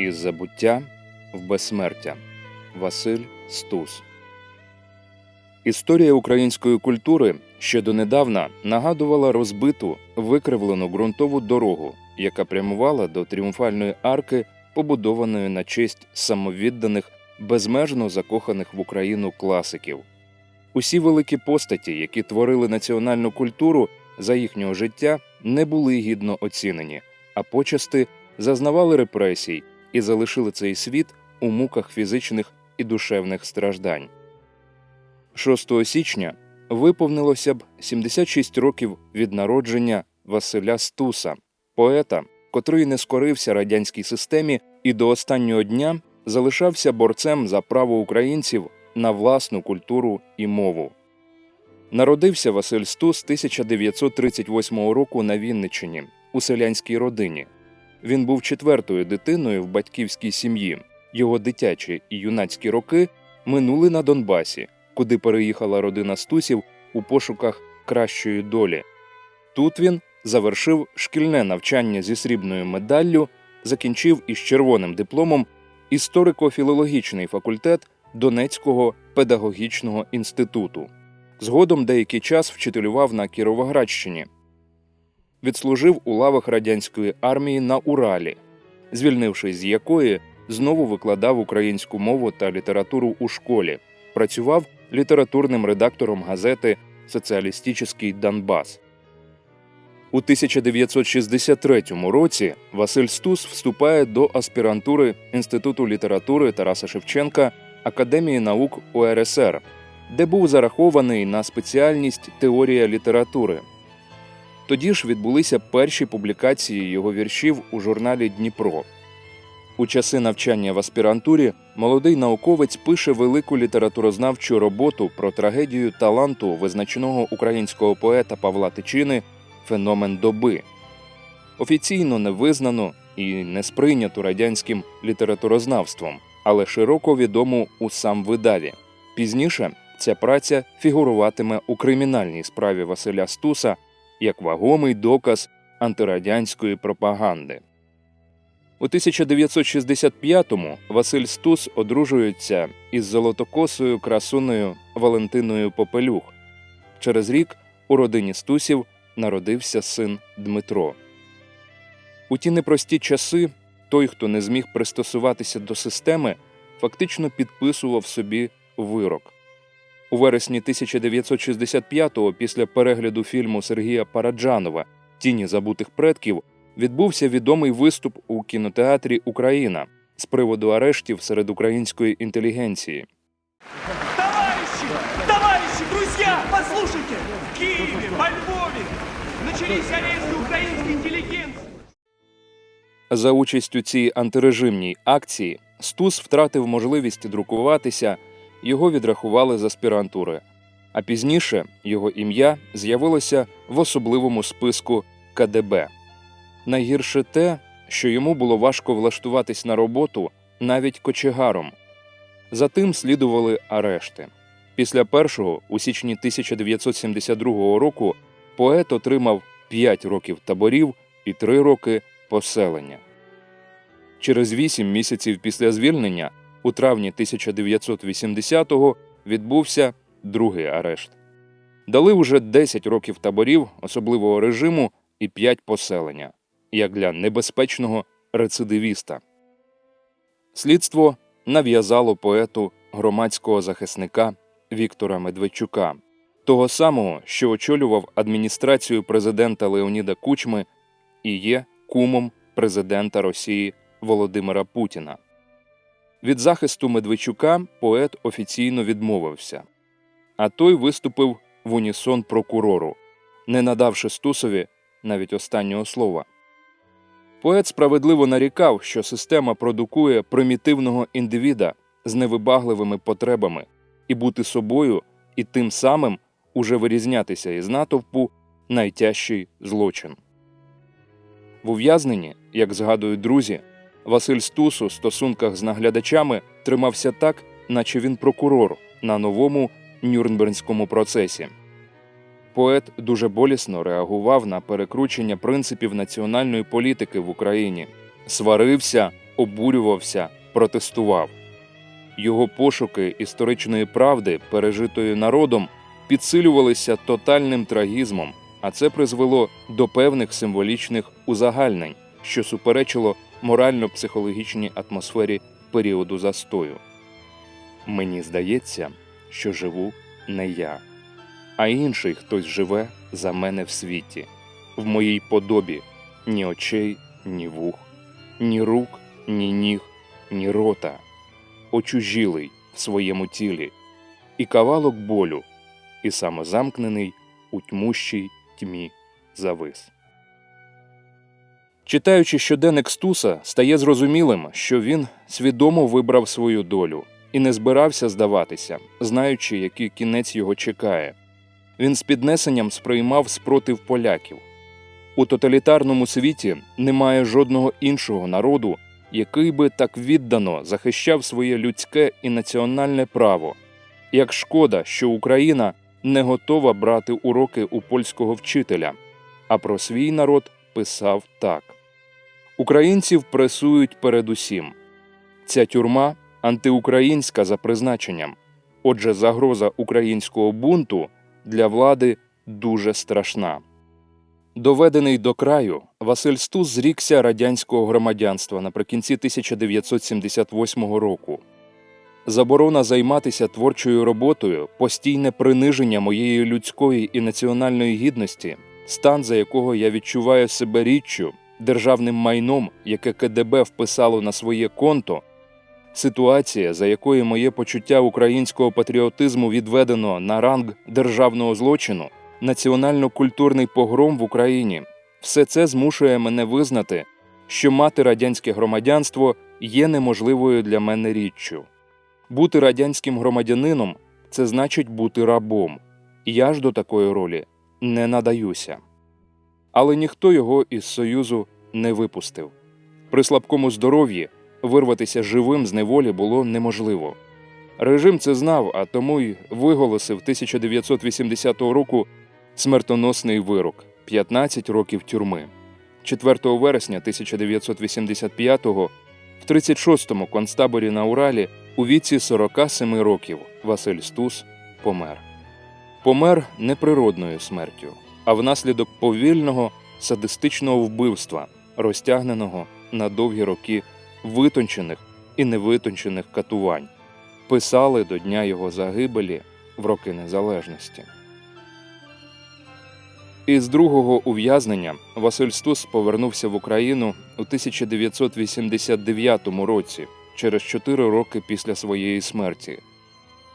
Із забуття в безсмертя Василь Стус. Історія української культури ще донедавна нагадувала розбиту, викривлену ґрунтову дорогу, яка прямувала до тріумфальної арки, побудованої на честь самовідданих, безмежно закоханих в Україну класиків. Усі великі постаті, які творили національну культуру за їхнього життя, не були гідно оцінені, а почасти зазнавали репресій і залишили цей світ у муках фізичних і душевних страждань. 6 січня виповнилося б 76 років від народження Василя Стуса, поета, котрий не скорився радянській системі і до останнього дня залишався борцем за право українців на власну культуру і мову. Народився Василь Стус 1938 року на Вінниччині у селянській родині. Він був четвертою дитиною в батьківській сім'ї. Його дитячі і юнацькі роки минули на Донбасі, куди переїхала родина Стусів у пошуках кращої долі. Тут він завершив шкільне навчання зі срібною медаллю, закінчив із червоним дипломом історико-філологічний факультет Донецького педагогічного інституту. Згодом деякий час вчителював на Кіровоградщині. Відслужив у лавах радянської армії на Уралі, звільнившись з якої знову викладав українську мову та літературу у школі, працював літературним редактором газети Соціалістичний Донбас. У 1963 році Василь Стус вступає до аспірантури Інституту літератури Тараса Шевченка Академії наук УРСР, де був зарахований на спеціальність теорія літератури. Тоді ж відбулися перші публікації його віршів у журналі Дніпро. У часи навчання в аспірантурі молодий науковець пише велику літературознавчу роботу про трагедію таланту визначеного українського поета Павла Тичини Феномен доби. Офіційно не визнану і не сприйняту радянським літературознавством, але широко відому у сам видаві. Пізніше ця праця фігуруватиме у кримінальній справі Василя Стуса як вагомий доказ антирадянської пропаганди. У 1965-му Василь Стус одружується із золотокосою красунею Валентиною Попелюх. Через рік у родині Стусів народився син Дмитро. У ті непрості часи той, хто не зміг пристосуватися до системи, фактично підписував собі вирок. У вересні 1965-го, після перегляду фільму Сергія Параджанова Тіні забутих предків відбувся відомий виступ у кінотеатрі Україна з приводу арештів серед української інтелігенції. Товарищи, товарищи, друзья, послушайте! В Киеве, во Львове начались аресты украинской интеллигенции. За участь у цій антирежимній акції Стус втратив можливість друкуватися, його відрахували з аспірантури, а пізніше його ім'я з'явилося в особливому списку КДБ. Найгірше те, що йому було важко влаштуватись на роботу навіть кочегаром. Затим слідували арешти. Після першого, у січні 1972 року, поет отримав 5 років таборів і 3 роки поселення. Через 8 місяців після звільнення, у травні 1980-го, відбувся другий арешт. Дали уже 10 років таборів особливого режиму і 5 поселення, як для небезпечного рецидивіста. Слідство нав'язало поету громадського захисника Віктора Медведчука, того самого, що очолював адміністрацію президента Леоніда Кучми і є кумом президента Росії Володимира Путіна. Від захисту Медведчука поет офіційно відмовився, а той виступив в унісон прокурору, не надавши Стусові навіть останнього слова. Поет справедливо нарікав, що система продукує примітивного індивіда з невибагливими потребами, і бути собою, і тим самим уже вирізнятися із натовпу найтяжчий злочин. В ув'язненні, як згадують друзі, Василь Стус у стосунках з наглядачами тримався так, наче він прокурор на новому Нюрнбернському процесі. Поет дуже болісно реагував на перекручення принципів національної політики в Україні, сварився, обурювався, протестував. Його пошуки історичної правди, пережитої народом, підсилювалися тотальним трагізмом, а це призвело до певних символічних узагальнень, що суперечило морально-психологічній атмосфері періоду застою. Мені здається, що живу не я, а інший хтось живе за мене в світі, в моїй подобі ні очей, ні вух, ні рук, ні ніг, ні рота, очужілий в своєму тілі, і кавалок болю, і самозамкнений у тьмущій тьмі завис. Читаючи щоденник Стуса, стає зрозумілим, що він свідомо вибрав свою долю і не збирався здаватися, знаючи, який кінець його чекає. Він з піднесенням сприймав спротив поляків. У тоталітарному світі немає жодного іншого народу, який би так віддано захищав своє людське і національне право. Як шкода, що Україна не готова брати уроки у польського вчителя, а про свій народ писав так: Українців пресують передусім. Ця тюрма антиукраїнська за призначенням. Отже, загроза українського бунту для влади дуже страшна. Доведений до краю, Василь Стус зрікся радянського громадянства наприкінці 1978 року. Заборона займатися творчою роботою, постійне приниження моєї людської і національної гідності, стан, за якого я відчуваю себе річчю, державним майном, яке КДБ вписало на своє конто, ситуація, за якої моє почуття українського патріотизму відведено на ранг державного злочину, національно-культурний погром в Україні, все це змушує мене визнати, що мати радянське громадянство є неможливою для мене річчю. Бути радянським громадянином це значить бути рабом. Я ж до такої ролі не надаюся. Але ніхто його із Союзу не випустив. При слабкому здоров'ї вирватися живим з неволі було неможливо. Режим це знав, а тому й виголосив 1980 року смертоносний вирок 15 років тюрми. 4 вересня 1985-го в 36-му концтаборі на Уралі у віці 47 років Василь Стус помер. Помер не природною смертю, а внаслідок повільного садистичного вбивства, розтягненого на довгі роки витончених і невитончених катувань, писали до дня його загибелі в роки незалежності. Із другого ув'язнення Василь Стус повернувся в Україну у 1989 році, через чотири роки після своєї смерті,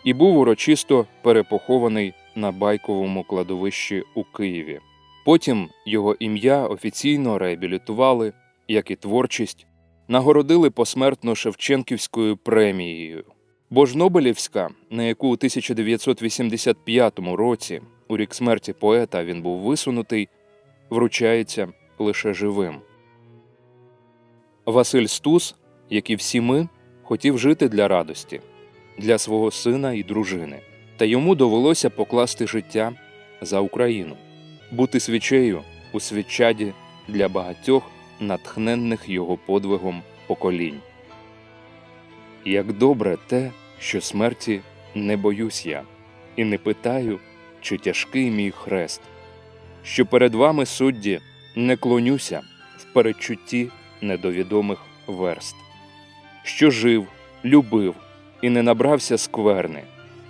і був урочисто перепохований на байковому кладовищі у Києві. Потім його ім'я офіційно реабілітували, як і творчість, нагородили посмертно Шевченківською премією. Бо ж Нобелівська, на яку у 1985 році, у рік смерті поета, він був висунутий, вручається лише живим. Василь Стус, як і всі ми, хотів жити для радості, для свого сина і дружини, та йому довелося покласти життя за Україну, бути свічею у свічаді для багатьох натхненних його подвигом поколінь. Як добре те, що смерті не боюсь я, і не питаю, чи тяжкий мій хрест, що перед вами судді не клонюся в передчутті недовідомих верст, що жив, любив і не набрався скверни,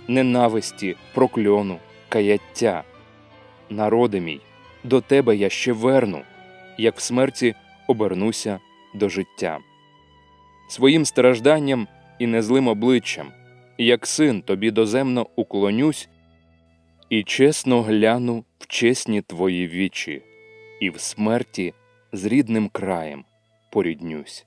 ненависті, прокльону, каяття. Народи мій, до тебе я ще верну, як в смерті обернуся до життя. Своїм стражданням і незлим обличчям, як син тобі доземно уклонюсь, і чесно гляну в чесні твої вічі, і в смерті з рідним краєм поріднюсь.